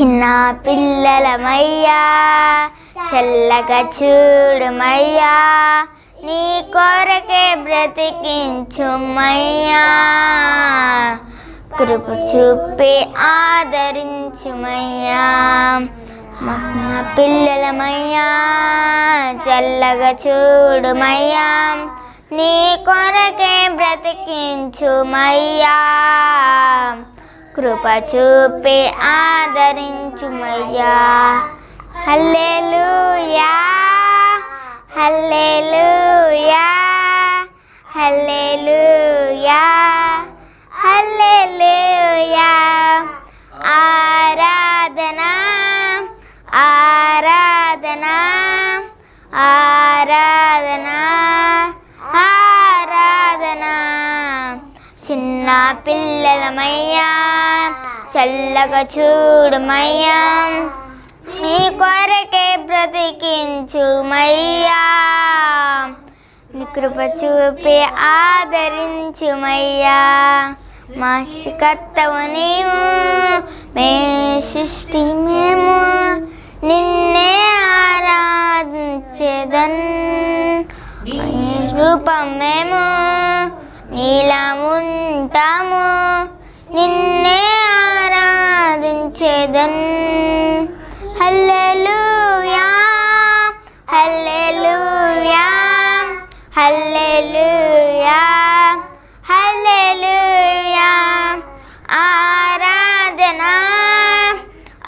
చిన్న పిల్లలమయ్యా చల్లగా చూడుమయ్యా నీ కొరకే బ్రతికించుమయ్యా. కృప చూపి ఆదరించుమయ్యా మగ్న పిల్లలమయ్యా చల్లగా చూడుమయ్యా నీ కొరకే బ్రతికించుమయ్యా. కృప చూపి ఆదరించుమయ్యా. హల్లెలూయా హల్లెలూయా హల్లెలూయా హల్లెలూయా. ఆరాధన ఆరాధన ఆరాధన ఆరాధన. చిన్న పిల్లలమయ్యా చల్లగా చూడుమయ్యా నీ కొరకే బ్రతికించుమయ్యా నీ కృప చూపి ఆదరించుమయ్యా మా కర్తవు నీవు మే సృష్టి మేము. నిన్నే ఆరాధించేదన్ నీ రూపం మేము. నీలా ఉంటాము నిన్నే ఆరాధించేదన్. హల్లెలూయా హల్లెలూయా హల్లెలూయా హల్లెలూయా. ఆరాధన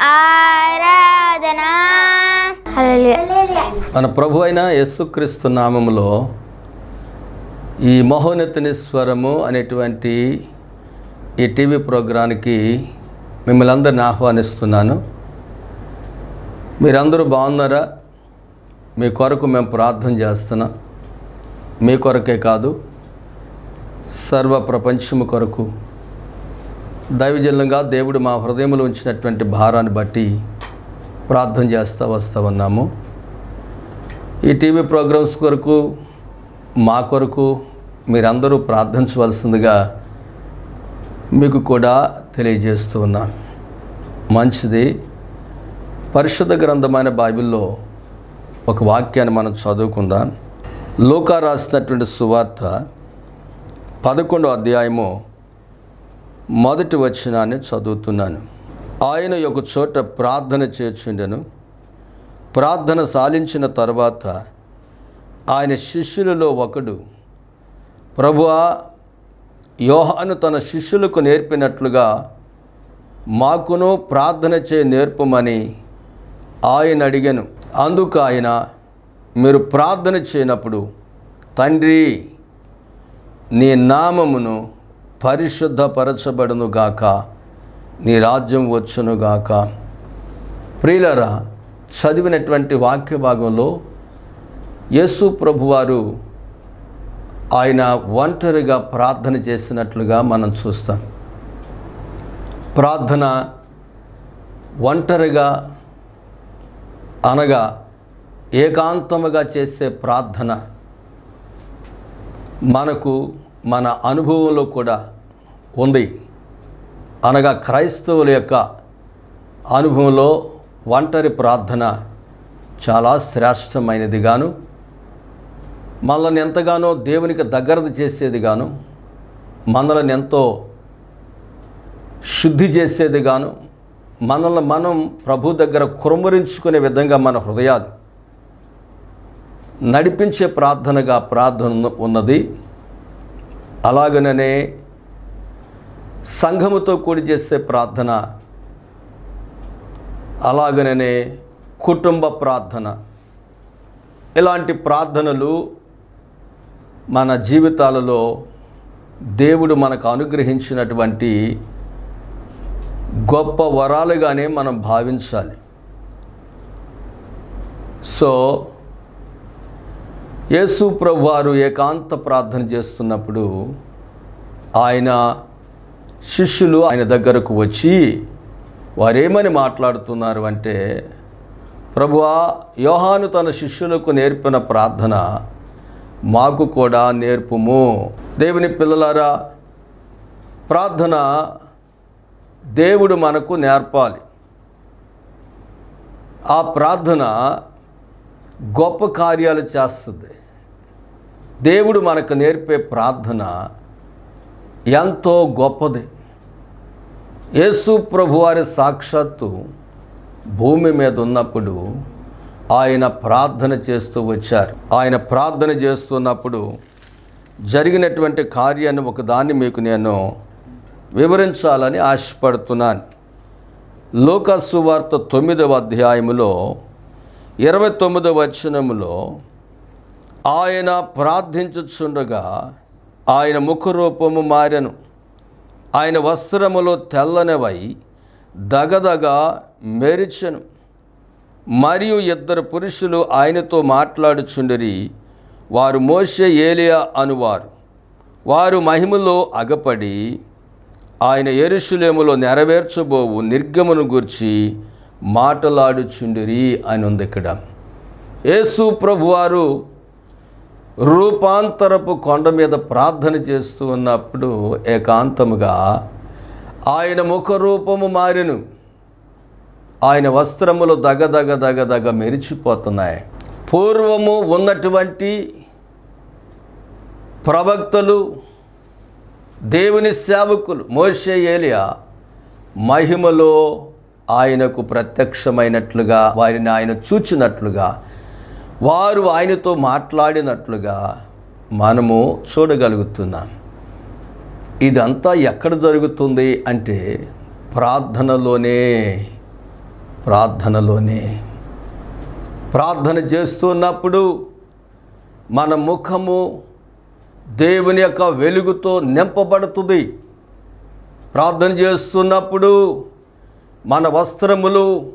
ఆరాధన. హల్లెలూయా. మన ప్రభు అయిన యేసుక్రీస్తు నామములో ఈ మహోన్నతిని స్వరము అనేటువంటి ఈ టీవీ ప్రోగ్రానికి మిమ్మల్ని అందరిని ఆహ్వానిస్తున్నాను. మీరందరూ బాగున్నారా? మీ కొరకు మేము ప్రార్థన చేస్తున్నాం. మీ కొరకే కాదు సర్వ ప్రపంచము కొరకు. దైవజన్యంగా దేవుడు మా హృదయంలో ఉంచినటువంటి భారాన్ని బట్టి ప్రార్థన చేస్తూ వస్తూ ఉన్నాము. ఈ టీవీ ప్రోగ్రామ్స్ కొరకు మా కొరకు మీరందరూ ప్రార్థించవలసిందిగా మీకు కూడా తెలియజేస్తూ ఉన్నాను మంచిది. పరిశుద్ధ గ్రంథమైన బైబిల్లో ఒక వాక్యాన్ని మనం చదువుకుందాం. లోకా రాసినటువంటి సువార్త పదకొండో అధ్యాయము మొదటి వచనాన్ని చదువుతున్నాను. ఆయన ఒక చోట ప్రార్థన చేర్చుండెను. ప్రార్థన సాలించిన తర్వాత ఆయన శిష్యులలో ఒకడు ప్రభువా యోహాను తన శిష్యులకు నేర్పినట్లుగా మాకును ప్రార్థన చే నేర్పమని ఆయన అడిగాను. అందుకు ఆయన మీరు ప్రార్థన చేయనప్పుడు తండ్రి నీ నామమును పరిశుద్ధపరచబడును గాక నీ రాజ్యం వచ్చును గాక. ప్రియులరా చదివినటువంటి వాక్య భాగంలో యేసు ప్రభువారు ఆయన ఒంటరిగా ప్రార్థన చేసినట్లుగా మనం చూస్తాం. ప్రార్థన ఒంటరిగా అనగా ఏకాంతముగా చేసే ప్రార్థన మనకు మన అనుభవంలో కూడా ఉంది. అనగా క్రైస్తవుల యొక్క అనుభవంలో ఒంటరి ప్రార్థన చాలా శ్రేష్టమైనదిగాను మనల్ని ఎంతగానో దేవునికి దగ్గరది చేసేది గాను మనల్ని ఎంతో శుద్ధి చేసేది గాను మనల్ని మనం ప్రభు దగ్గర కురుమరించుకునే విధంగా మన హృదయాలు నడిపించే ప్రార్థనగా ప్రార్థన ఉన్నది. అలాగనే సంఘముతో కూడి చేసే ప్రార్థన అలాగనే కుటుంబ ప్రార్థన ఇలాంటి ప్రార్థనలు మన జీవితాలలో దేవుడు మనకు అనుగ్రహించినటువంటి గొప్ప వరాలుగానే మనం భావించాలి. సో యేసు ప్రభు వారు ఏకాంత ప్రార్థన చేస్తున్నప్పుడు ఆయన శిష్యులు ఆయన దగ్గరకు వచ్చి వారేమని మాట్లాడుతున్నారు అంటే ప్రభువా యోహాను తన శిష్యులకు నేర్పిన ప్రార్థన మాకు కూడా నేర్పుము. దేవుని పిల్లలారా ప్రార్థన దేవుడు మనకు నేర్పాలి. ఆ ప్రార్థన గొప్ప కార్యాలు చేస్తుంది. దేవుడు మనకు నేర్పే ప్రార్థన ఎంతో గొప్పది. యేసు ప్రభువారి సాక్షాత్తు భూమి మీద ఉన్నప్పుడు ఆయన ప్రార్థన చేస్తూ వచ్చారు. ఆయన ప్రార్థన చేస్తున్నప్పుడు జరిగినటువంటి కార్యాన్ని ఒకదాన్ని మీకు నేను వివరించాలని ఆశపడుతున్నాను. లోకసువార్త తొమ్మిదవ అధ్యాయములో ఇరవై తొమ్మిదవ వచనములో ఆయన ప్రార్థించుచుండగా ఆయన ముఖరూపము మారెను. ఆయన వస్త్రములో తెల్లనివై దగదగ మెరిచెను. మరియు ఇద్దరు పురుషులు ఆయనతో మాట్లాడుచుండరి. వారు మోషే ఏలియా అనువారు. వారు మహిమలో అగపడి ఆయన ఎరుషులేములో నెరవేర్చబోవు నిర్గమను గురించి మాటలాడుచుండిరి అని ఉంది ఇక్కడ. యేసు ప్రభువారు రూపాంతరపు కొండ మీద ప్రార్థన చేస్తూ ఉన్నప్పుడు ఏకాంతముగా ఆయన ముఖ రూపము మారెను. ఆయన వస్త్రములు దగదగ దగదగ మెరిచిపోతున్నాయి. పూర్వము ఉన్నటువంటి ప్రవక్తలు దేవుని సేవకులు మోషే ఏలియా మహిమలో ఆయనకు ప్రత్యక్షమైనట్లుగా వారిని ఆయన చూచినట్లుగా వారు ఆయనతో మాట్లాడినట్లుగా మనము చూడగలుగుతున్నాం. ఇదంతా ఎక్కడ జరుగుతుంది అంటే ప్రార్థనలోనే ప్రార్థనలోనే. ప్రార్థన చేస్తున్నప్పుడు మన ముఖము దేవుని యొక్క వెలుగుతో నింపబడుతుంది. ప్రార్థన చేస్తున్నప్పుడు మన వస్త్రములు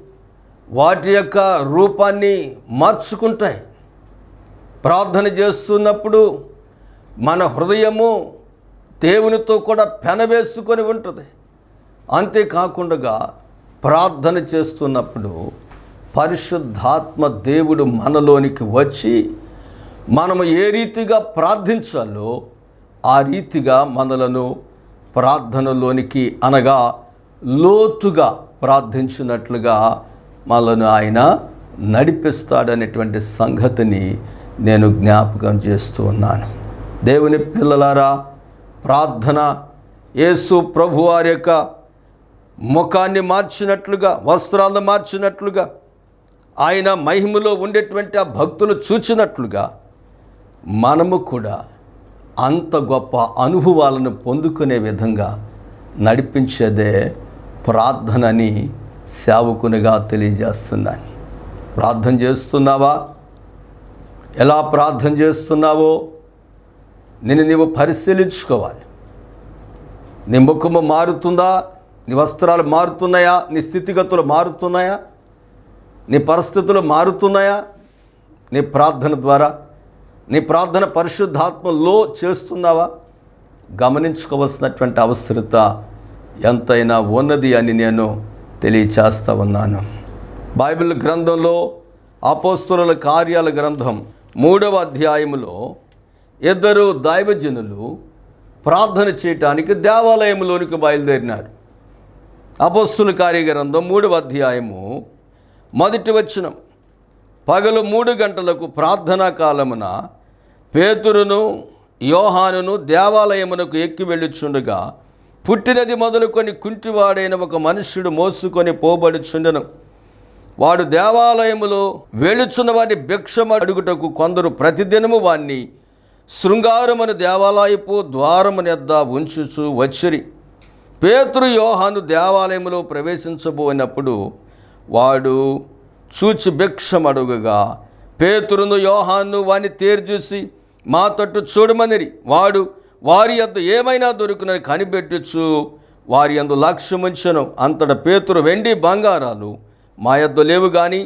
వాటి యొక్క రూపాన్ని మార్చుకుంటాయి. ప్రార్థన చేస్తున్నప్పుడు మన హృదయము దేవునితో కూడా పెనవేసుకొని ఉంటుంది. అంతేకాకుండా ప్రార్థన చేస్తున్నప్పుడు పరిశుద్ధాత్మ దేవుడు మనలోనికి వచ్చి మనము ఏ రీతిగా ప్రార్థించాలో ఆ రీతిగా మనలను ప్రార్థనలోనికి అనగా లోతుగా ప్రార్థించినట్లుగా మనను ఆయన నడిపిస్తాడనేటువంటి సంగతిని నేను జ్ఞాపకం చేస్తూ ఉన్నాను. దేవుని పిల్లలారా ప్రార్థన యేసు ప్రభువారి యొక్క ముఖాన్ని మార్చినట్లుగా వస్త్రాలను మార్చినట్లుగా ఆయన మహిమలో ఉండేటువంటి ఆ భక్తులు చూచినట్లుగా మనము కూడా అంత గొప్ప అనుభవాలను పొందుకునే విధంగా నడిపించేదే ప్రార్థనని సేవకునిగా తెలియజేస్తున్నాను. ప్రార్థన చేస్తున్నావా? ఎలా ప్రార్థన చేస్తున్నావో నేను నీవు పరిశీలించుకోవాలి. నీ ముఖము మారుతుందా? నీ వస్త్రాలు మారుతున్నాయా? నీ స్థితిగతులు మారుతున్నాయా? నీ పరిస్థితులు మారుతున్నాయా? నీ ప్రార్థన ద్వారా నీ ప్రార్థన పరిశుద్ధాత్మలో చేస్తున్నావా? గమనించుకోవలసినటువంటి అవసరత ఎంతైనా ఉన్నది అని నేను తెలియచేస్తా ఉన్నాను. బైబిల్ గ్రంథంలో అపోస్తుల కార్యాల గ్రంథం మూడవ అధ్యాయములో ఇద్దరు దైవజనులు ప్రార్థన చేయటానికి దేవాలయంలోనికి బయలుదేరినారు. అపోస్తుల కార్యగ్రంథం మూడవ అధ్యాయము మొదటి వచనం. పగలు మూడు గంటలకు ప్రార్థనా కాలమున పేతురును యోహానును దేవాలయమునకు ఎక్కి వెళ్ళుచుండగా పుట్టినది మొదలుకొని కుంటివాడైన ఒక మనుష్యుడు మోసుకొని పోబడుచుండెను. వాడు దేవాలయములో వెళుచున్న వాడి భిక్షమ అడుగుటకు కొందరు ప్రతిదినము వాణ్ణి శృంగారమును దేవాలయపు ద్వారమునెద్ద ఉంచుచు వచ్చిరి. పేతురు యోహాను దేవాలయంలో ప్రవేశించబోయినప్పుడు వాడు చూచి భిక్షమడుగగా పేతురును యోహాను వాని తేరుచూసి మా తట్టు చూడమనిరి. వాడు వారి యొద్ద ఏమైనా దొరుకునని కనిపెట్టుచు వారి అందు లక్ష్యముంచను. అంతట పేతురు వెండి బంగారాలు మా యొద్ద లేవు కానీ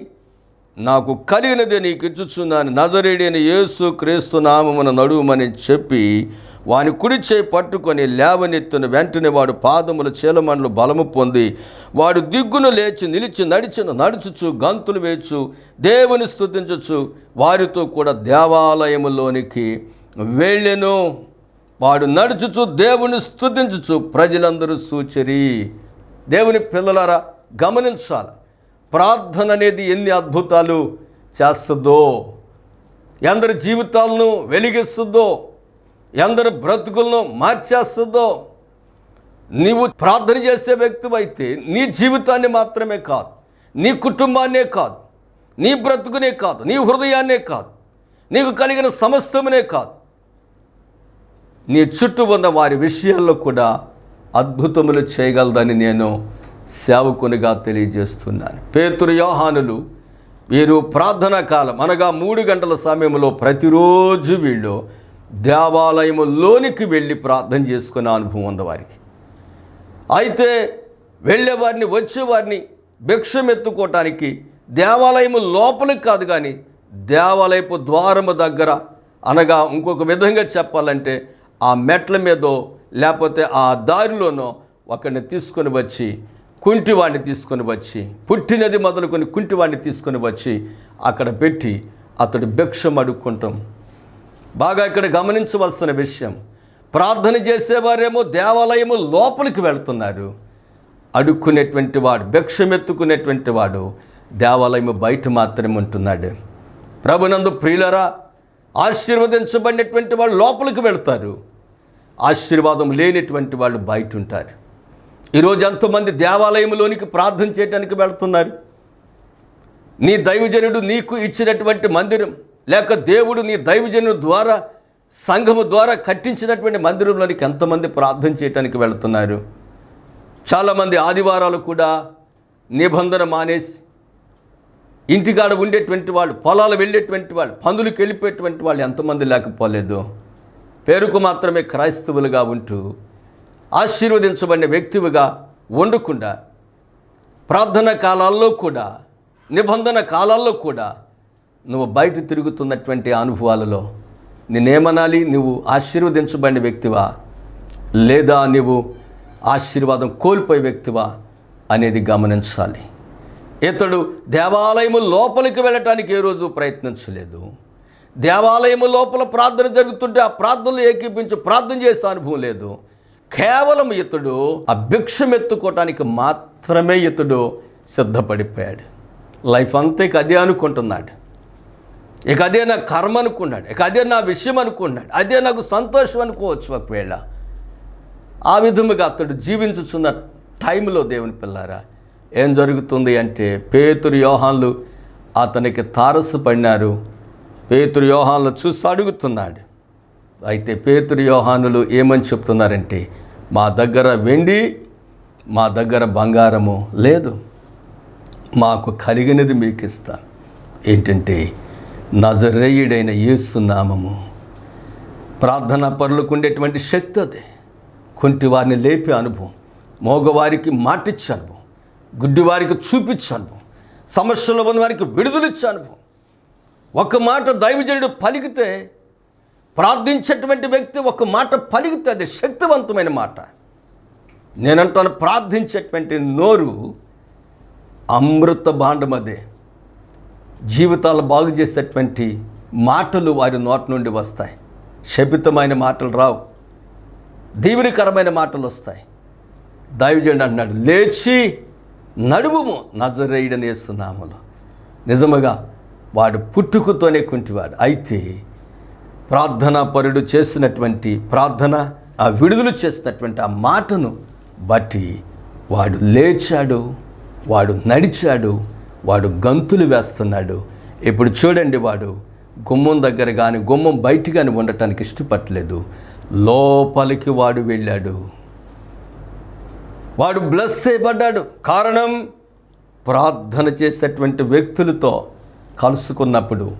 నాకు కలిగినదే నీకు ఇచ్చుచున్నాను. నజరేడైన యేసు క్రీస్తు నామమున నడువుమని చెప్పి వాని కుడి చేయి పట్టుకొని లేవనెత్తున వెంటనే వాడు పాదముల చీలమండలు బలము పొంది వాడు దిగ్గును లేచి నిలిచి నడిచిన నడుచుచు గంతులు వేచు దేవుని స్థుతించచ్చు వారితో కూడా దేవాలయములోనికి వెళ్ళెను. వాడు నడుచుచు దేవుని స్తుతించుచు ప్రజలందరూ సూచరి. దేవుని పిల్లలారా గమనించాలి. ప్రార్థన అనేది ఎన్ని అద్భుతాలు చేస్తుందో ఎందరి జీవితాలను వెలిగిస్తుందో ఎందరు బ్రతుకులను మార్చేస్తుందో నీవు ప్రార్థన చేసే వ్యక్తివైతే నీ జీవితాన్ని మాత్రమే కాదు నీ కుటుంబాన్నే కాదు నీ బ్రతుకునే కాదు నీ హృదయాన్నే కాదు నీకు కలిగిన సమస్తమునే కాదు. నీ చుట్టూ ఉన్న వారి విషయాల్లో కూడా అద్భుతములు చేయగలదని నేను సేవకునిగా తెలియజేస్తున్నాను. పేతురు యోహానులు వీరు ప్రార్థనా కాలం అనగా మూడు గంటల సమయంలో ప్రతిరోజు వీళ్ళు దేవాలయములోనికి వెళ్ళి ప్రార్థన చేసుకునే అనుభవం ఉంది వారికి. అయితే వెళ్ళేవారిని వచ్చేవారిని భిక్షం ఎత్తుకోవటానికి దేవాలయము లోపలికి కాదు కానీ దేవాలయపు ద్వారము దగ్గర అనగా ఇంకొక విధంగా చెప్పాలంటే ఆ మెట్ల మీదో లేకపోతే ఆ దారిలోనో ఒకరిని తీసుకొని వచ్చి కుంటివాడిని తీసుకొని వచ్చి పుట్టినది మొదలుకొని కుంటివాడిని తీసుకొని వచ్చి అక్కడ పెట్టి అతడు భిక్షం అడుక్కుంటాం. బాగా ఇక్కడ గమనించవలసిన విషయం. ప్రార్థన చేసేవారేమో దేవాలయము లోపలికి వెళ్తున్నారు. అడుక్కునేటువంటి వాడు భిక్షమెత్తుకునేటువంటి వాడు దేవాలయము బయట మాత్రమే ఉంటున్నాడు. ప్రభునందు ప్రియులరా ఆశీర్వదించబడినటువంటి వాళ్ళు లోపలికి వెళ్తారు. ఆశీర్వాదం లేనటువంటి వాళ్ళు బయట ఉంటారు. ఈరోజు ఎంతోమంది దేవాలయంలోనికి ప్రార్థన చేయడానికి వెళ్తున్నారు. నీ దైవజనుడు నీకు ఇచ్చినటువంటి మందిరం లేక దేవుడు నీ దైవజను ద్వారా సంఘము ద్వారా కట్టించినటువంటి మందిరంలోనికి ఎంతమంది ప్రార్థన చేయడానికి వెళుతున్నారు? చాలామంది ఆదివారాలు కూడా నిబంధన మానేసి ఇంటికాడ ఉండేటువంటి వాళ్ళు పొలాలు వెళ్ళేటువంటి వాళ్ళు పందులకు వెళ్ళిపోయేటువంటి వాళ్ళు ఎంతమంది లేకపోలేదు. పేరుకు మాత్రమే క్రైస్తవులుగా ఉంటూ ఆశీర్వదించబడిన వ్యక్తివిగా ఉండకుండా ప్రార్థన కాలాల్లో కూడా నిబంధన కాలాల్లో కూడా నువ్వు బయట తిరుగుతున్నటువంటి అనుభవాలలో నేనేమనాలి నువ్వు ఆశీర్వదించబడిన వ్యక్తివా? లేదా నువ్వు ఆశీర్వాదం కోల్పోయే వ్యక్తివా అనేది గమనించాలి. ఇతడు దేవాలయము లోపలికి వెళ్ళటానికి ఏ రోజు ప్రయత్నించలేదు. దేవాలయము లోపల ప్రార్థన జరుగుతుంటే ఆ ప్రార్థనలు ఏకీపించి ప్రార్థన చేసే అనుభవం లేదు. కేవలం ఇతడు ఆ భిక్షం ఎత్తుకోవటానికి మాత్రమే ఇతడు సిద్ధపడిపోయాడు. లైఫ్ అంతా ఇక అదే అనుకుంటున్నాడు. ఇక అదే నా కర్మ అనుకున్నాడు ఇక అదే నా విషయం అనుకున్నాడు అదే నాకు సంతోషం అనుకోవచ్చు ఒకవేళ. ఆ విధముగా అతడు జీవించుచున్న టైంలో దేవుని పిల్లారా ఏం జరుగుతుంది అంటే పేతురు యోహాన్లు అతనికి తారసపడినారు. పేతురు యోహాన్లు చూసి అడుగుతున్నాడు అయితే పేతురు యోహానులు ఏమని చెప్తున్నారంటే మా దగ్గర వెండి మా దగ్గర బంగారము లేదు మాకు కలిగినది మీకు ఇస్తా ఏంటంటే నజరేయుడైన యేసు నామము. పరులకు ఉండేటువంటి శక్తి అది. కొంటి వారిని లేపే అనుభవం మోగవారికి మాటిచ్చే అనుభవం గుడ్డివారికి చూపించే అనుభవం సమస్యలు ఉన్న వారికి విడుదలిచ్చే అనుభవం. ఒక మాట దైవజనుడు పలికితే ప్రార్థించేటువంటి వ్యక్తి ఒక మాట పలికితే అది శక్తివంతమైన మాట. నేనంటాను ప్రార్థించేటువంటి నోరు అమృత భాండమదే. జీవితాలు బాగు చేసేటువంటి మాటలు వారి నోటి నుండి వస్తాయి. శపితమైన మాటలు రావు. దీవునికరమైన మాటలు వస్తాయి. దైవజనుడు అన్నాడు లేచి నడువుము నజరేయుడని వేస్తున్నాములు నిజముగా వాడు పుట్టుకతోనే కుంటివాడు. అయితే ప్రార్థనా పరుడు చేసినటువంటి ప్రార్థన ఆ విడుదల చేసినటువంటి ఆ మాటను బట్టి వాడు లేచాడు వాడు నడిచాడు వాడు గంతులు వేస్తున్నాడు. ఇప్పుడు చూడండి వాడు గుమ్మం దగ్గర కానీ గుమ్మం బయట కానీ ఉండటానికి ఇష్టపడలేదు. లోపలికి వాడు వెళ్ళాడు. వాడు బ్లస్ చేయబడ్డాడు. కారణం ప్రార్థన చేసేటువంటి వ్యక్తులతో కలుసుకున్నప్పుడు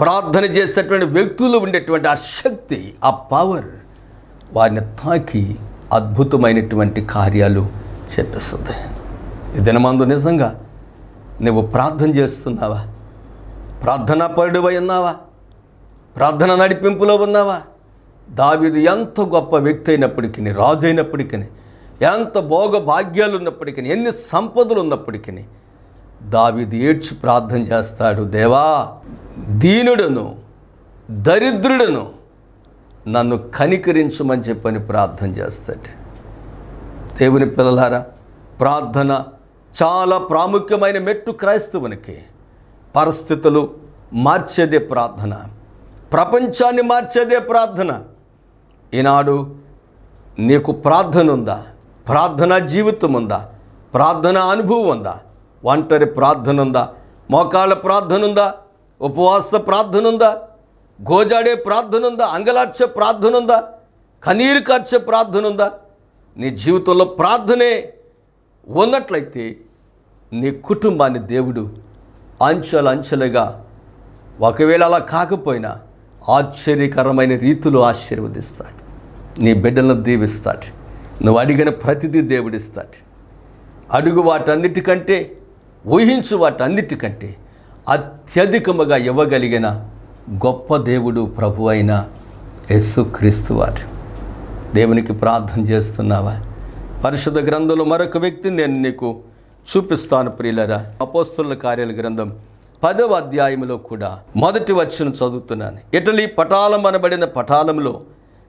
ప్రార్థన చేసేటువంటి వ్యక్తులు ఉండేటువంటి ఆ శక్తి ఆ పవర్ వారిని తాకి అద్భుతమైనటువంటి కార్యాలు చేపిస్తుంది. ఈ దినమందు నిజంగా నువ్వు ప్రార్థన చేస్తున్నావా? ప్రార్థనా పరుడువై ఉన్నావా? ప్రార్థన నడిపింపులో ఉన్నావా? దావిది ఎంత గొప్ప వ్యక్తి అయినప్పటికీ రాజు అయినప్పటికీ ఎంత భోగ భాగ్యాలు ఉన్నప్పటికీ ఎన్ని సంపదలు ఉన్నప్పటికీ దావిది ఏడ్చి ప్రార్థన చేస్తాడు దేవా దీనుడును దరిద్రుడును నన్ను కనికరించమని చెప్పని ప్రార్థన చేస్తాడు. దేవుని పిల్లలారా ప్రార్థన చాలా ప్రాముఖ్యమైన మెట్టు క్రైస్తవునికి పరిస్థితులు మార్చేదే ప్రార్థన. ప్రపంచాన్ని మార్చేదే ప్రార్థన. ఈనాడు నీకు ప్రార్థన ఉందా ప్రార్థన జీవితం ఉందా ప్రార్థన అనుభవం ఉందా ఒంటరి ప్రార్థన ఉందా మోకాళ్ళ ప్రార్థన ఉందా ఉపవాస ప్రార్థన ఉందా గోజాడే ప్రార్థన ఉందా అంగలార్చే ప్రార్థన ఉందా కన్నీరు కార్చే ప్రార్థన ఉందా నీ జీవితంలో ప్రార్థనే ఉన్నట్లయితే నీ కుటుంబాన్ని దేవుడు అంచెలు అంచెలుగా ఒకవేళ అలా కాకపోయినా ఆశ్చర్యకరమైన రీతిలో ఆశీర్వదిస్తాడు. నీ బిడ్డలను దీవిస్తాడు. నువ్వు అడిగిన ప్రతిదీ దేవుడిస్తాడు. అడుగు వాటన్నిటికంటే ఊహించు వాటన్నిటికంటే అత్యధికముగా ఇవ్వగలిగిన గొప్ప దేవుడు ప్రభు అయిన యేసుక్రీస్తు వారు. దేవునికి ప్రార్థన చేస్తున్నావా? పరిశుద్ధ గ్రంథంలో మరొక వ్యక్తిని నేను నీకు చూపిస్తాను ప్రియులరా. అపోస్తుల కార్యాల గ్రంథం పదవ అధ్యాయంలో కూడా మొదటి వచ్చిన చదువుతున్నాను. ఇటలీ పటాలం అనబడిన పటాలంలో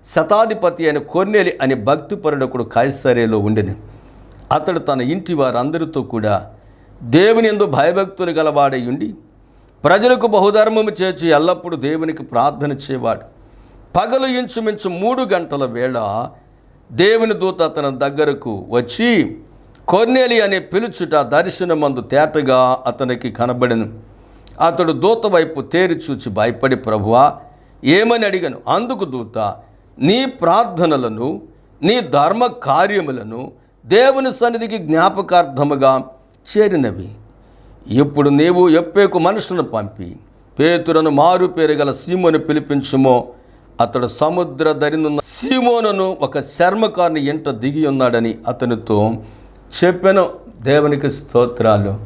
శతాధిపతి అయిన కొన్నెలి అనే భక్తిపరుడకుడు కాయసరేలో ఉండెను. అతడు తన ఇంటి వారందరితో కూడా దేవుని ఎందు భయభక్తులు గలవాడై ఉండి ప్రజలకు బహుధర్మము చేర్చి ఎల్లప్పుడూ దేవునికి ప్రార్థన చేయవాడు పగలు ఇంచుమించు మూడు గంటల వేళ దేవుని దూత అతని దగ్గరకు వచ్చి కొర్నేలి అనే పిలుచుట దర్శనమందు తేటగా అతనికి కనబడెను. అతడు దూత వైపు తేరి చూచి భయపడి ప్రభువా ఏమని అడిగను? అందుకు దూత నీ ప్రార్థనలను నీ ధర్మ కార్యములను దేవుని సన్నిధికి జ్ఞాపకార్థముగా చేరినవి. ఇప్పుడు నీవు ఎప్పేకు మనుషులను పంపి పేతురను మారు పేరుగల సీమోను పిలిపించుమో. అతడు సముద్ర దరినున్న సీమోనను ఒక చర్మకారుని ఎంట దిగి ఉన్నాడని అతనితో చెప్పాను దేవునికి స్తోత్రాలు.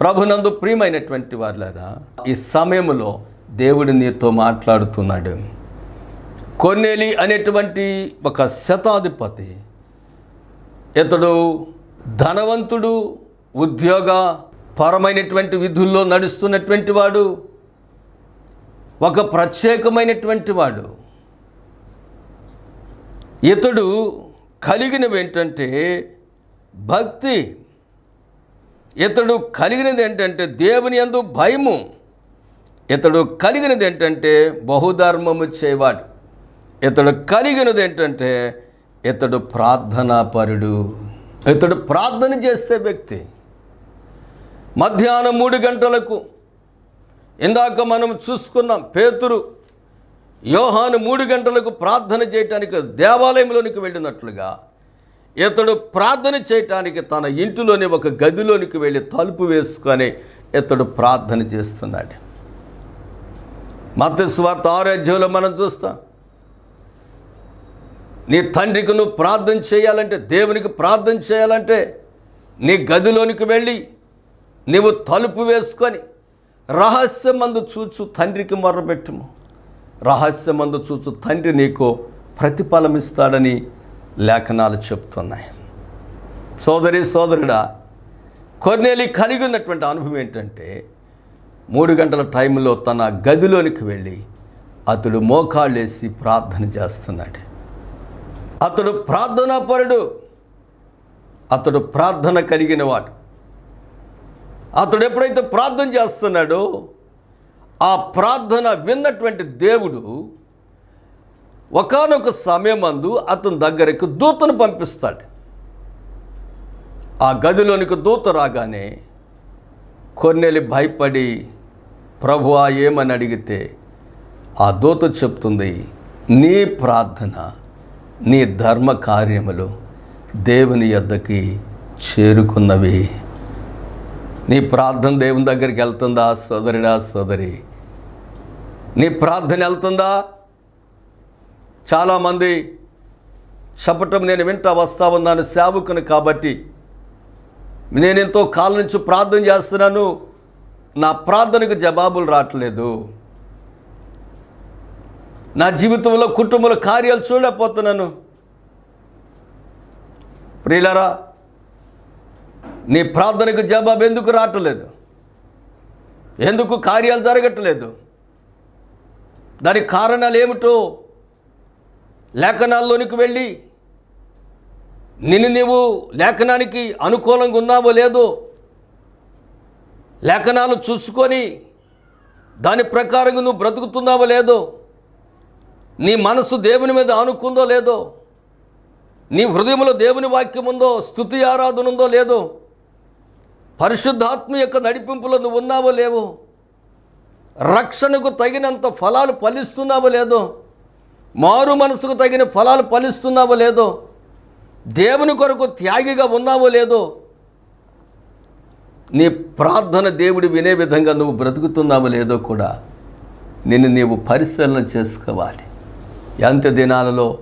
ప్రభునందు ప్రియమైనటువంటి వాళ్ళరా ఈ సమయంలో దేవుడు నీతో మాట్లాడుతున్నాడు. కొన్నేలి అనేటువంటి ఒక శతాధిపతి ఇతడు ధనవంతుడు ఉద్యోగ పరమైనటువంటి విధుల్లో నడుస్తున్నటువంటి వాడు ఒక ప్రత్యేకమైనటువంటి వాడు. ఇతడు కలిగినవి ఏంటంటే భక్తి. ఇతడు కలిగినది ఏంటంటే దేవుని యందు భయము. ఇతడు కలిగినది ఏంటంటే బహుధర్మము చేయవాడు ఇతడు కలిగినది ఏంటంటే ఇతడు ప్రార్థనాపరుడు. ఇతడు ప్రార్థన చేసే వ్యక్తి. మధ్యాహ్నం మూడు గంటలకు ఇందాక మనం చూసుకున్నాం పేతురు యోహాను మూడు గంటలకు ప్రార్థన చేయటానికి దేవాలయంలోనికి వెళ్ళినట్లుగా ఇతడు ప్రార్థన చేయటానికి తన ఇంటిలోని ఒక గదిలోనికి వెళ్ళి తలుపు వేసుకొని ఇతడు ప్రార్థన చేస్తున్నాడు. మత స్వార్థ ఆరోగ్యంలో మనం చూస్తాం. నీ తండ్రికి నువ్వు ప్రార్థన చేయాలంటే దేవునికి ప్రార్థన చేయాలంటే నీ గదిలోనికి వెళ్ళి నీవు తలుపు వేసుకొని రహస్యమందు చూచు తండ్రికి మొర్రపెట్టుము. రహస్యమందు చూచు తండ్రి నీకు ప్రతిఫలం ఇస్తాడని లేఖనాలు చెప్తున్నాయి. సోదరి సోదరుడా కొన్నేలి కలిగి ఉన్నటువంటి అనుభవం ఏంటంటే మూడు గంటల టైంలో తన గదిలోనికి వెళ్ళి అతడు మోకాళ్ళేసి ప్రార్థన చేస్తున్నాడు. అతడు ప్రార్థనాపరుడు. అతడు ప్రార్థన కలిగిన వాడు. అతడు ఎప్పుడైతే ప్రార్థన చేస్తున్నాడో ఆ ప్రార్థన విన్నటువంటి దేవుడు ఒకానొక సమయమందు అతని దగ్గరకు దూతను పంపిస్తాడు. ఆ గదిలోనికి దూత రాగానే కొన్నెలి భయపడి ప్రభువా ఏమని అడిగితే ఆ దూత చెప్తుంది నీ ప్రార్థన నీ ధర్మ కార్యములు దేవుని యొద్దకి చేరుకున్నవి. నీ ప్రార్థన దేవుని దగ్గరికి వెళ్తుందా సోదరుడా సోదరి? నీ ప్రార్థన వెళ్తుందా? చాలామంది చెప్పటం నేను వింటా వస్తా ఉన్నాను సేవకుని కాబట్టి. నేను ఎంతో కాలం నుంచి ప్రార్థన చేస్తున్నాను. నా ప్రార్థనకు జవాబులు రావట్లేదు. నా జీవితంలో కుటుంబంలో కార్యాలు చూడలేకపోతున్నాను. ప్రియులరా నీ ప్రార్థనకు జవాబు ఎందుకు రావట్లేదు? ఎందుకు కార్యాలు జరగట్లేదు? దానికి కారణాలు ఏమిటో లేఖనాల్లోనికి వెళ్ళి నిన్ను నీవు లేఖనానికి అనుకూలంగా ఉన్నావో లేదో లేఖనాలు చూసుకొని దాని ప్రకారంగా నువ్వు బ్రతుకుతున్నావో లేదో నీ మనసు దేవుని మీద ఆనుకుందో లేదో నీ హృదయంలో దేవుని వాక్యం ఉందో స్థుతి ఆరాధన ఉందో లేదో పరిశుద్ధాత్మ యొక్క నడిపింపులో నువ్వు ఉన్నావో లేవో రక్షణకు తగినంత ఫలాలు ఫలిస్తున్నావో లేదో మారు మనసుకు తగిన ఫలాలు ఫలిస్తున్నావో లేదో దేవుని కొరకు త్యాగిగా ఉన్నావో లేదో నీ ప్రార్థన దేవుడు వినే విధంగా నువ్వు బ్రతుకుతున్నావో లేదో కూడా నిన్ను నీవు పరిశీలన చేసుకోవాలి. అంత్య దినాలలో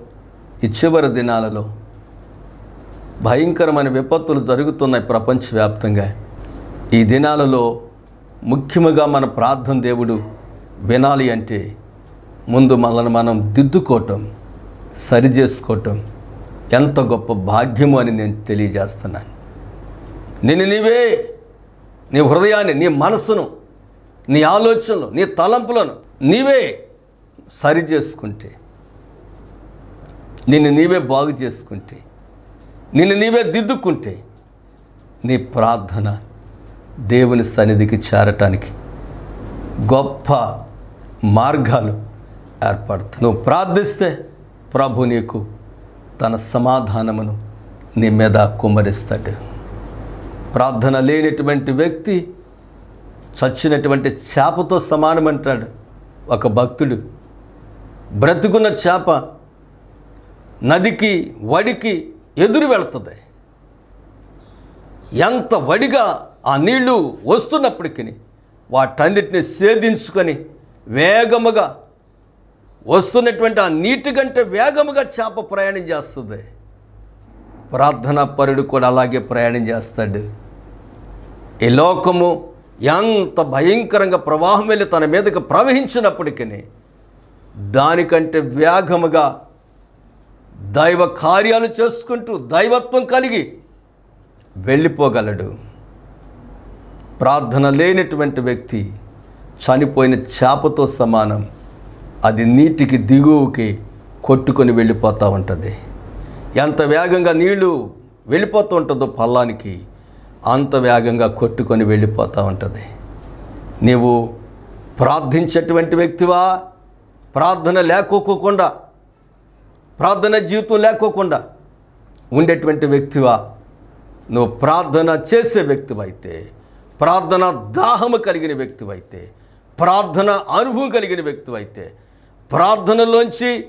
ఈ చివరి దినాలలో భయంకరమైన విపత్తులు జరుగుతున్నాయి ప్రపంచవ్యాప్తంగా. ఈ దినాలలో ముఖ్యముగా మన ప్రార్థన దేవుడు వినాలి అంటే ముందు మనల్ని మనం దిద్దుకోవటం సరి చేసుకోవటం ఎంత గొప్ప భాగ్యము అని నేను తెలియజేస్తున్నాను నేను నీవే నీ హృదయాన్ని నీ మనసును నీ ఆలోచనలు నీ తలంపులను నీవే సరి చేసుకుంటే నిన్ను నీవే బాగు చేసుకుంటే నిన్ను నీవే దిద్దుకుంటే నీ ప్రార్థన దేవుని సన్నిధికి చేరటానికి గొప్ప మార్గాలు ఏర్పడుతుంది నువ్వు ప్రార్థిస్తే ప్రభు నీకు తన సమాధానమును నీ మీద కుమ్మరిస్తాడు. ప్రార్థన లేనటువంటి వ్యక్తి చచ్చినటువంటి చేపతో సమానమంటాడు ఒక భక్తుడు బ్రతుకున్న చేప నదికి వడికి ఎదురు వెళుతుంది. ఎంత వడిగా ఆ నీళ్ళు వస్తున్నప్పటికీ వాటన్నిటిని సేధించుకొని వేగముగా వస్తున్నటువంటి ఆ నీటి కంటే వేగముగా చేప ప్రయాణం చేస్తుంది. ప్రార్థనా పరుడు కూడా అలాగే ప్రయాణం చేస్తాడు. ఈ లోకము ఎంత భయంకరంగా ప్రవాహం వెళ్ళి తన మీదకి ప్రవహించినప్పటికీ దానికంటే వేగముగా దైవ కార్యాలు చేసుకుంటూ దైవత్వం కలిగి వెళ్ళిపోగలడు. ప్రార్థన లేనటువంటి వ్యక్తి చనిపోయిన చేపతో సమానం. అది నీటికి దిగువకి కొట్టుకొని వెళ్ళిపోతూ ఉంటుంది. ఎంత వేగంగా నీళ్ళు వెళ్ళిపోతూ ఉంటుందో పల్లానికి అంత వేగంగా కొట్టుకొని వెళ్ళిపోతూ ఉంటుంది. నీవు ప్రార్థించేటువంటి వ్యక్తివా? ప్రార్థన లేకోకుండా ప్రార్థన జీవితం లేకోకుండా ఉండేటువంటి వ్యక్తివా? నువ్వు ప్రార్థన చేసే వ్యక్తివైతే ప్రార్థన దాహము కలిగిన వ్యక్తివైతే ప్రార్థన అనుభవం కలిగిన వ్యక్తివైతే ప్రార్థనలోంచి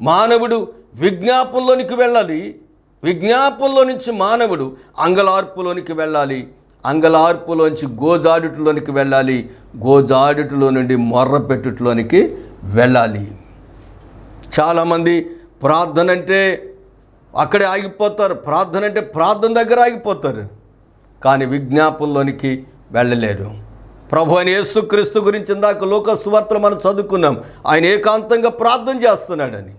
మానవుడు విజ్ఞాపంలోనికి వెళ్ళాలి. విజ్ఞాపంలో నుంచి మానవుడు అంగలార్పులోనికి వెళ్ళాలి. అంగలార్పులోంచి గోజాడుటిలోనికి వెళ్ళాలి. గోజాడుటిలో నుండి మొర్రపెట్టుటిలోనికి వెళ్ళాలి. చాలామంది ప్రార్థన అంటే అక్కడే ఆగిపోతారు. ప్రార్థన అంటే ప్రార్థన దగ్గర ఆగిపోతారు. కానీ విజ్ఞాపంలోనికి వెళ్ళలేరు. ప్రభు అని యేసుక్రీస్తు గురించి ఇందాక లోక సువార్తలు మనం చదువుకున్నాం. ఆయన ఏకాంతంగా ప్రార్థన చేస్తున్నాడని.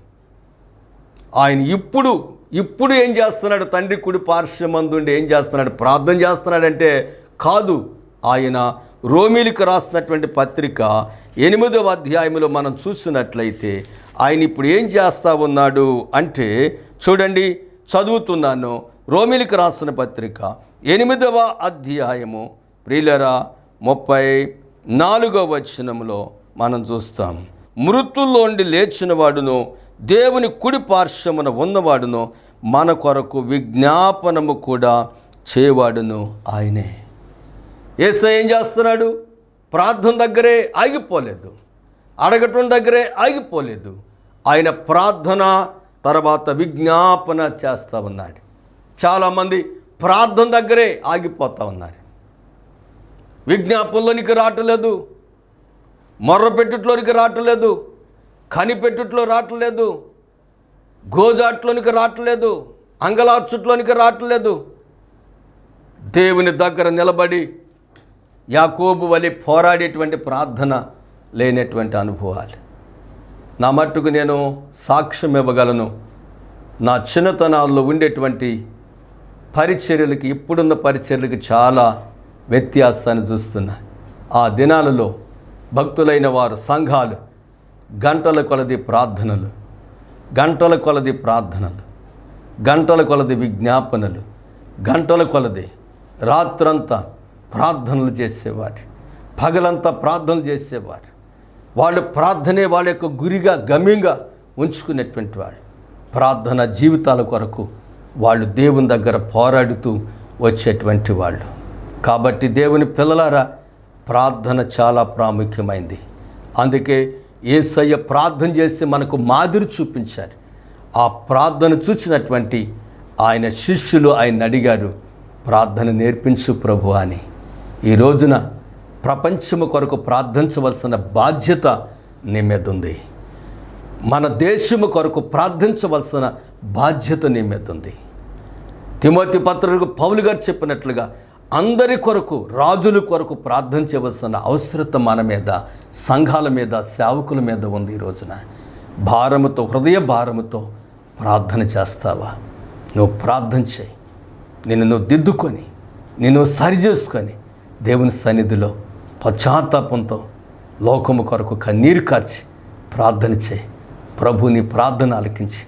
ఆయన ఇప్పుడు ఇప్పుడు ఏం చేస్తున్నాడు? తండ్రి కుడి పార్శ్వమందుండి ఏం చేస్తున్నాడు? ప్రార్థన చేస్తున్నాడంటే కాదు. ఆయన రోమిలికి రాసినటువంటి పత్రిక ఎనిమిదవ అధ్యాయంలో మనం చూసినట్లయితే ఆయన ఇప్పుడు ఏం చేస్తూ ఉన్నాడు అంటే చూడండి చదువుతున్నాను. రోమిలికి రాసిన పత్రిక ఎనిమిదవ అధ్యాయము. ప్రియులరా ముప్పై నాలుగవ వచనంలో మనం చూస్తాం. మృతుల్లోండి లేచిన వాడును దేవుని కుడి పార్శ్వమున ఉన్నవాడును మన కొరకు విజ్ఞాపనము కూడా చేయవాడును ఆయనే. ఏసై ఏం చేస్తున్నాడు? ప్రార్థన దగ్గరే ఆగిపోలేదు. అడగటం దగ్గరే ఆగిపోలేదు. ఆయన ప్రార్థన తర్వాత విజ్ఞాపన చేస్తూ ఉన్నాడు. చాలామంది ప్రార్థన దగ్గరే ఆగిపోతూ ఉన్నారు. విజ్ఞాపనలోనికి రావట్లేదు. మొర్రపెట్టుట్లోనికి రావట్లేదు. కనిపెట్టుట్లో రావట్లేదు. గోజాట్లోనికి రావట్లేదు. అంగలార్చుట్లోనికి రావట్లేదు. దేవుని దగ్గర నిలబడి యాకోబు వలె పోరాడేటువంటి ప్రార్థన లేనటువంటి అనుభవాలు. నా మట్టుకు నేను సాక్ష్యం ఇవ్వగలను. నా చిన్నతనాల్లో ఉండేటువంటి పరిచర్యలకి ఇప్పుడున్న పరిచర్యలకి చాలా వ్యత్యాసాన్ని చూస్తున్నా. ఆ దినాలలో భక్తులైన వారు సంఘాలు గంటల కొలది ప్రార్థనలు గంటల కొలది ప్రార్థనలు గంటల కొలది విజ్ఞాపనలు గంటల కొలది రాత్రంతా ప్రార్థనలు చేసేవారు పగలంతా ప్రార్థనలు చేసేవారు. వాళ్ళు ప్రార్థనే వాళ్ళ యొక్క గురిగా గమ్యంగా ఉంచుకునేటువంటి వాళ్ళు. ప్రార్థన జీవితాల కొరకు వాళ్ళు దేవుని దగ్గర పోరాడుతూ వచ్చేటువంటి వాళ్ళు. కాబట్టి దేవుని పిల్లలారా ప్రార్థన చాలా ప్రాముఖ్యమైంది. అందుకే ఏసయ్య ప్రార్థన చేసి మనకు మాదిరి చూపించారు. ఆ ప్రార్థన చూసినటువంటి ఆయన శిష్యులు ఆయన అడిగారు ప్రార్థన నేర్పించు ప్రభు అని. ఈ రోజున ప్రపంచము కొరకు ప్రార్థించవలసిన బాధ్యత నీ మీద ఉంది. మన దేశము కొరకు ప్రార్థించవలసిన బాధ్యత నీ మీద ఉంది. తిమోతి పత్రులకు పౌలు గారు చెప్పినట్లుగా అందరి కొరకు రాజుల కొరకు ప్రార్థన చేయవలసిన అవసరత మన మీద సంఘాల మీద సేవకుల మీద ఉంది ఈ రోజున. భారముతో హృదయ భారముతో ప్రార్థన చేస్తావా? నువ్వు ప్రార్థన చేయి. నిన్ను నువ్వు దిద్దుకొని నిన్ను సరి చేసుకొని దేవుని సన్నిధిలో పశ్చాత్తాపంతో లోకము కొరకు కన్నీరు కార్చి ప్రార్థన చేయి. ప్రభు నీ ప్రార్థన ఆలకించి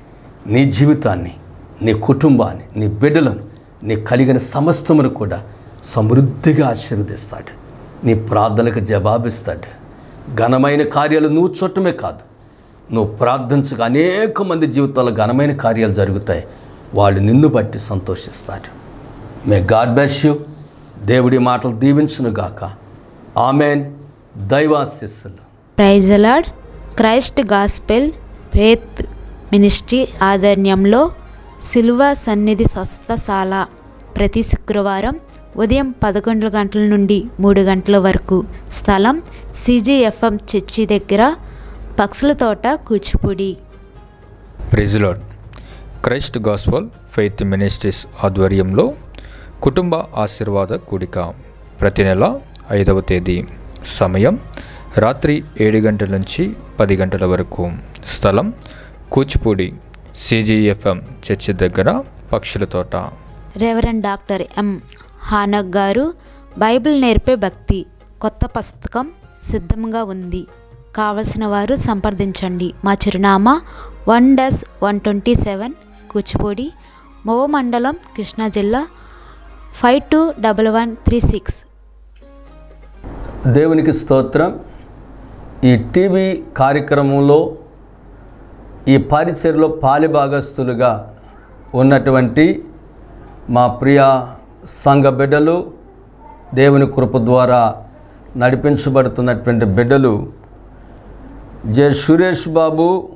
నీ జీవితాన్ని నీ కుటుంబాన్ని నీ బిడ్డలను నీ కలిగిన సమస్తమును కూడా సమృద్ధిగా ఆశీర్వదిస్తాడు. నీ ప్రార్థనకు జవాబిస్తాడు. ఘనమైన కార్యాలు నువ్వు చూడటమే కాదు. నువ్వు ప్రార్థించగా అనేక మంది జీవితాల్లో ఘనమైన కార్యాలు జరుగుతాయి. వాళ్ళు నిన్ను బట్టి సంతోషిస్తారు. మే గాడ్ బ్లెస్ యూ దేవుడి మాటలు దీవించును గాక. ఆమెన్ దైవాశిస్సులు. ప్రైజ్ అలాడ్ క్రైస్ట్ గాస్పెల్ ఫేత్ మినిస్ట్రీ ఆధ్వర్యంలో సిల్వ సన్నిధి స్వస్థశాల ప్రతి శుక్రవారం ఉదయం పదకొండు గంటల నుండి మూడు గంటల వరకు. స్థలం సిజిఎఫ్ఎం చర్చి దగ్గర పక్షుల తోట కూచిపూడి. ప్రెజిలాడ్ క్రైస్ట్ గాస్పల్ ఫెయిత్ మినిస్ట్రీస్ ఆధ్వర్యంలో కుటుంబ ఆశీర్వాద కూడిక. ప్రతి నెల ఐదవ తేదీ సమయం రాత్రి ఏడు గంటల నుంచి పది గంటల వరకు. స్థలం కూచిపూడి సిజిఎఫ్ఎం చర్చి దగ్గర పక్షుల తోట. రెవరెండ్ డాక్టర్ ఎం హానక్ గారు బైబిల్ నేర్పే భక్తి కొత్త పుస్తకం సిద్ధంగా ఉంది. కావలసిన వారు సంప్రదించండి. మా చిరునామా one dash one twenty seven Kuchipudi Movva మండలం కృష్ణా జిల్లా five two double one three six. దేవునికి స్తోత్రం. ఈ టీవీ కార్యక్రమంలో ఈ పరిచర్లో పాలిభాగస్తులుగా ఉన్నటువంటి మా ప్రియ సంఘ బిడ్డలు దేవుని కృప ద్వారా నడిపించబడుతున్నటువంటి బిడ్డలు. జె సురేష్ బాబు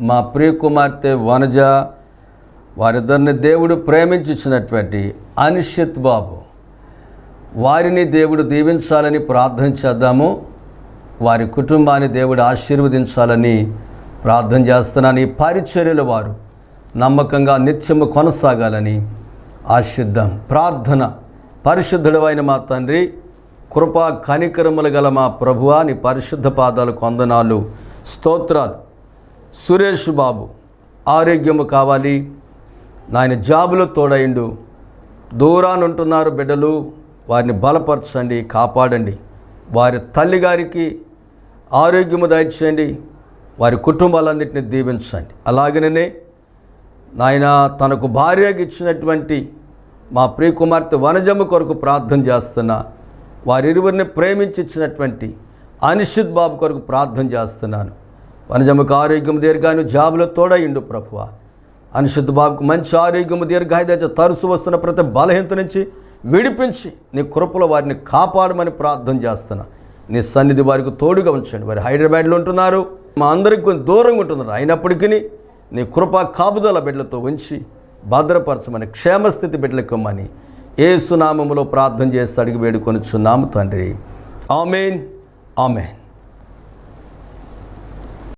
మా ప్రియ కుమార్తె వనజ వారిద్దరిని దేవుడు ప్రేమించినటువంటి అనిషిత్ బాబు. వారిని దేవుడు దీవించాలని ప్రార్థన చేద్దాము. వారి కుటుంబాన్ని దేవుడు ఆశీర్వదించాలని ప్రార్థన చేస్తున్నాను. ఈ పరిచర్యల వారు నమ్మకంగా నిత్యము కొనసాగాలని ఆశిద్దాం. ప్రార్థన. పరిశుద్ధుడవైన మా తండ్రి కృపా కనికరములు గల మా ప్రభువా నీ పరిశుద్ధ పాదాలు కొందనాలు స్తోత్రాలు. సురేష్ బాబు ఆరోగ్యము కావాలి. నాయన జాబులో తోడైండు దూరాన ఉంటున్నారు బిడ్డలు వారిని బలపరచండి కాపాడండి. వారి తల్లిగారికి ఆరోగ్యము దయచేయండి. వారి కుటుంబాలన్నింటినీ దీవించండి. అలాగనే నాయన తనకు భార్యకి ఇచ్చినటువంటి మా ప్రియ కుమార్తె వనజమ్మ కొరకు ప్రార్థన చేస్తున్నా వారిరువురిని ప్రేమించి ఇచ్చినటువంటి అనిషిత్ బాబు కొరకు ప్రార్థన చేస్తున్నాను. వనజమ్మకు ఆరోగ్యం దీర్ఘాను జాబులో తోడయిండు ప్రభువ. అనిషిత్ బాబుకు మంచి ఆరోగ్యము దీర్ఘాయుధ తరుసు వస్తున్న ప్రతి బలహీనత నుంచి విడిపించి నీ కృపలో వారిని కాపాడమని ప్రార్థన చేస్తున్నా. నీ సన్నిధి వారికి తోడుగా ఉంచండి. వారు హైదరాబాద్లో ఉంటున్నారు. మా అందరికి కొంచెం దూరంగా ఉంటున్నారు. అయినప్పటికీ నీ కృప కాపుదల బిడ్డలతో ఉంచి భద్రపరచమని క్షేమస్థితి బిడ్డలకమ్మని ఏ సునామములో ప్రార్థన చేస్తే అడిగి వేడుకొనిచున్నాము తండ్రి. ఆమెన్. ఆమెన్.